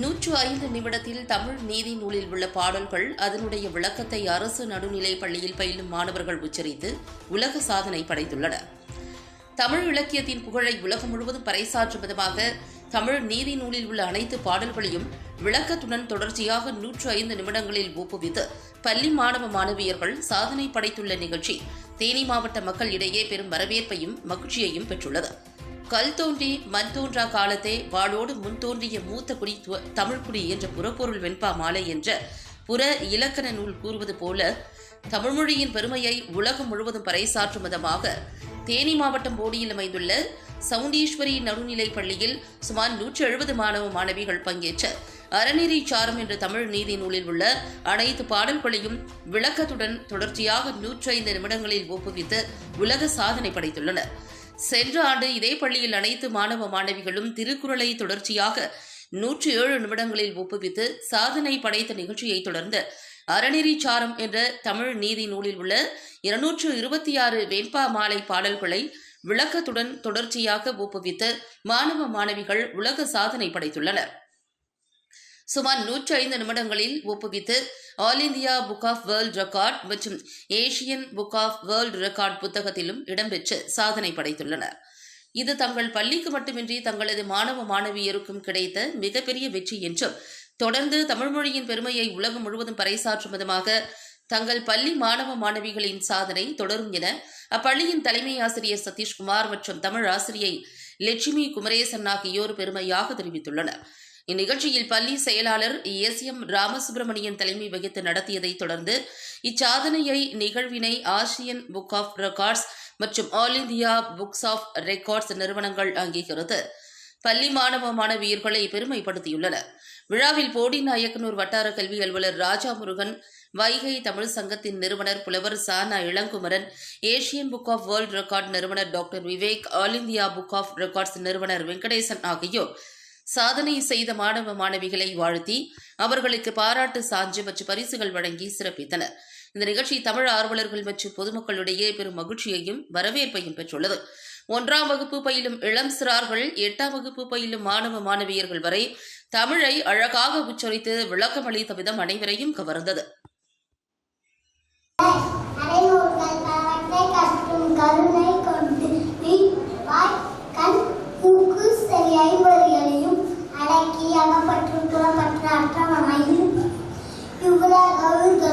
நூற்று ஐந்து நிமிடத்தில் தமிழ் நீதி நூலில் உள்ள பாடல்கள் அதனுடைய விளக்கத்தை அரசு நடுநிலை பள்ளியில் பயிலும் மாணவர்கள் உச்சரித்து உலக சாதனை படைத்துள்ளனர் தமிழ் இலக்கியத்தின் புகழை உலகம் முழுவதும் பறைசாற்றும் விதமாக தமிழ் நீதி நூலில் உள்ள அனைத்து பாடல்களையும் விளக்கத்துடன் தொடர்ச்சியாக நூற்று ஐந்து நிமிடங்களில் ஊக்குவித்து பள்ளி மாணவ மாணவியர்கள் சாதனை படைத்துள்ள நிகழ்ச்சி தேனி மாவட்ட மக்கள் இடையே பெரும் வரவேற்பையும் மகிழ்ச்சியையும் பெற்றுள்ளது. கல் தோன்றி மண் தோன்றா காலத்தே வாளோடு முன் தோன்றிய மூத்த குடி தமிழ்குடி என்ற புறப்பொருள் வெண்பா மாலை என்ற புற இலக்கண நூல் கூறுவது போல தமிழ்மொழியின் பெருமையை உலகம் முழுவதும் பறைசாற்றும் விதமாக தேனி மாவட்டம் போடியில் அமைந்துள்ள சவுண்டீஸ்வரி நடுநிலைப் பள்ளியில் சுமார் நூற்றி எழுபது மாணவ மாணவிகள் பங்கேற்ற அறநெறி சாரம் என்ற தமிழ் நீதி நூலில் உள்ள அனைத்து பாடல்களையும் விளக்கத்துடன் தொடர்ச்சியாக நூற்றைந்து நிமிடங்களில் ஒப்புவித்து உலக சாதனை படைத்துள்ளனர். சென்ற ஆண்டு இதே பள்ளியில் அனைத்து மாணவ மாணவிகளும் திருக்குறளை தொடர்ச்சியாக நூற்றி ஏழு நிமிடங்களில் ஒப்புவித்து சாதனை படைத்த நிகழ்ச்சியை தொடர்ந்து அறநெறி சாரம் என்ற தமிழ் நீதி நூலில் உள்ள இருநூற்று இருபத்தி ஆறு வெண்பா மாலை பாடல்களை விளக்கத்துடன் தொடர்ச்சியாக ஒப்புவித்து மாணவ மாணவிகள் உலக சாதனை படைத்துள்ளனர். சுமார் நூற்றி ஐந்து நிமிடங்களில் ஒப்புவித்து All India book of world record மற்றும் Asian book of world record புத்தகத்திலும் இடம்பெற்று சாதனை படைத்துள்ளனர். இது தங்கள் பள்ளிக்கு மட்டுமின்றி தங்களது மாணவ மாணவியருக்கும் கிடைத்த மிகப்பெரிய வெற்றி என்றும் தொடர்ந்து தமிழ் மொழியின் பெருமையை உலகம் முழுவதும் பறைசாற்றும் விதமாக தங்கள் பள்ளி மாணவ மாணவிகளின் சாதனை தொடரும் என அப்பள்ளியின் தலைமை ஆசிரியர் சதீஷ்குமார் மற்றும் தமிழ் ஆசிரியை லட்சுமி குமரேசன் ஆகியோர் பெருமையாக தெரிவித்துள்ளனர். இந்நிகழ்ச்சியில் பள்ளி செயலாளர் எஸ் எம் ராமசுப்பிரமணியன் தலைமை வகித்து நடத்தியதைத் தொடர்ந்து இச்சாதனையை நிகழ்வினை ஆசியன் புக் ஆஃப் ரெக்கார்ட்ஸ் மற்றும் All India books of records நிறுவனங்கள் அங்கீகரித்து பள்ளி மாணவ மாணவியர்களை பெருமைப்படுத்தியுள்ளனர் விழாவில் போடி நாயக்கனூர் வட்டார கல்வி அலுவலர் ராஜா முருகன் வைகை தமிழ் சங்கத்தின் நிறுவனர் புலவர் சானா Ilangumaran Asian book of world record நிறுவனர் doctor Vivek All India book of records நிறுவனர் வெங்கடேசன் ஆகியோர் சாதனை செய்த மாணவ மாணவிகளை வாழ்த்தி அவர்களுக்கு பாராட்டு சான்று மற்றும் பரிசுகள் வழங்கி சிறப்பித்தனர். இந்த நிகழ்ச்சி தமிழ் ஆர்வலர்கள் மற்றும் பொதுமக்களிடையே பெரும் மகிழ்ச்சியையும் வரவேற்பையும் பெற்றுள்ளது. ஒன்றாம் வகுப்பு பயிலும் இளம் சிறார்கள் எட்டாம் வகுப்பு பயிலும் மாணவ மாணவியர்கள் வரை தமிழை அழகாக உச்சரித்து விளக்கமளித்த விதம் அனைவரையும் கவர்ந்தது. கருணை அடக்கி அகப்பற்று புறப்பற்று அற்றவனாயும் இவ்வுலக வீடு